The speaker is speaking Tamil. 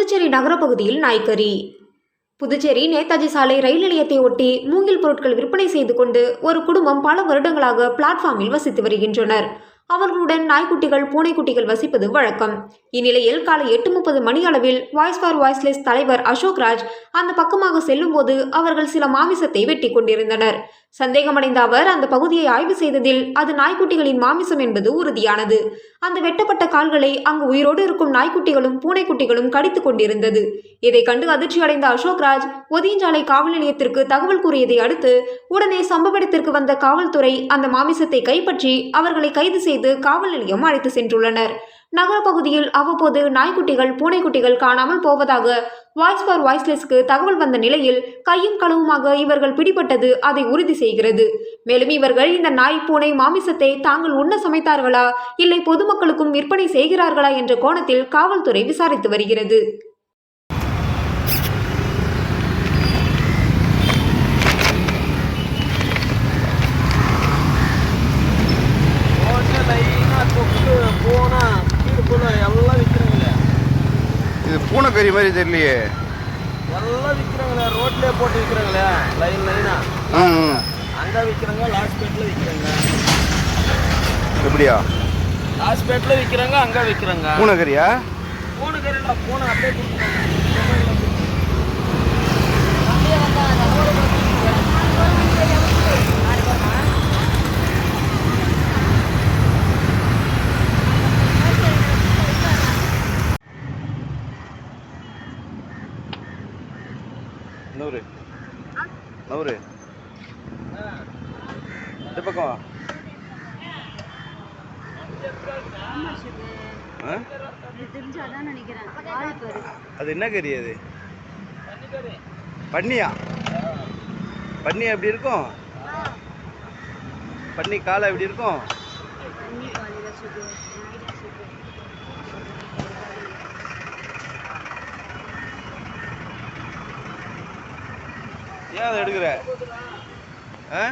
புதுச்சேரி நகரப்பகுதியில் நாய்க்கறி புதுச்சேரி நேதாஜி சாலை ரயில் நிலையத்தை ஒட்டி மூங்கில் பொருட்கள் விற்பனை செய்து கொண்டு ஒரு குடும்பம் பல வருடங்களாக பிளாட்ஃபார்மில் வசித்து வருகின்றனர். அவர்களுடன் நாய்க்குட்டிகள் பூனைக்குட்டிகள் வசிப்பது வழக்கம். இந்நிலையில் காலை எட்டு முப்பது மணி அளவில் வாய்ஸ் ஃபார் வாய்ஸ்லெஸ் தலைவர் அசோக் ராஜ் அந்த பக்கமாக செல்லும்போது அவர்கள் சில மாமிசத்தை வெட்டி கொண்டிருந்தனர். சந்தேகமடைந்த அவர் அந்த பகுதியை ஆய்வு செய்ததில் அது நாய்க்குட்டிகளின் மாமிசம் என்பது உறுதியானது. அந்த வெட்டப்பட்ட கால்களை அங்கு உயிரோடு இருக்கும் நாய்க்குட்டிகளும் பூனைக்குட்டிகளும் கடித்துக் கொண்டிருந்தது. இதை கண்டு அதிர்ச்சியடைந்த அசோக் ராஜ் ஒதியஞ்சாலை காவல் நிலையத்திற்கு தகவல் கூறியதை அடுத்து உடனே சம்பவ இடத்திற்கு வந்த காவல்துறை அந்த மாமிசத்தை கைப்பற்றி அவர்களை கைது செய்து காவல் நிலையம் அழைத்து சென்றுள்ளனர். நகர பகுதியில் அவ்வப்போது நாய்க்குட்டிகள் பூனைக்குட்டிகள் காணாமல் போவதாக வாய்ஸ் ஃபார் வாய்ஸ்லெஸ்க்கு தகவல் வந்த நிலையில் கையும் களவுமாக இவர்கள் பிடிபட்டது அதை உறுதி செய்கிறது. மேலும் இவர்கள் இந்த நாய் பூனை மாமிசத்தை தாங்கள் உண்ண சமைத்தார்களா? இல்லை பொதுமக்களுக்கும் விற்பனை செய்கிறார்களா? என்ற கோணத்தில் காவல்துறை விசாரித்து வருகிறது ரோட்ல லைனா தொக்கு போனா கீழே எல்லாம் விற்கிறாங்களே இது பூனைக்கறி மாதிரி தெரியலையே. எல்லாம் விற்கிறாங்களே ரோட்லயே போட்டு விற்கிறாங்களே லைன் லைனா ம் ம். அங்க விற்கிறாங்க லாஸ்பேட்ல விற்கிறாங்க எப்படியா? லாஸ்பேட்ல விற்கிறாங்க அங்க விற்கிறாங்க பூனைக்கறியா பூனை கறிடா பூனை அப்படியே கொடுக்குறாங்க நூறு. நூறு. இந்த பக்கம்? ஆ? அது என்ன கறி அது? பன்னியா? பன்னி எப்படி இருக்கும்? பன்னி காலை எப்படி இருக்கும்? ஏன் அதை எடுக்கிற? ஆ?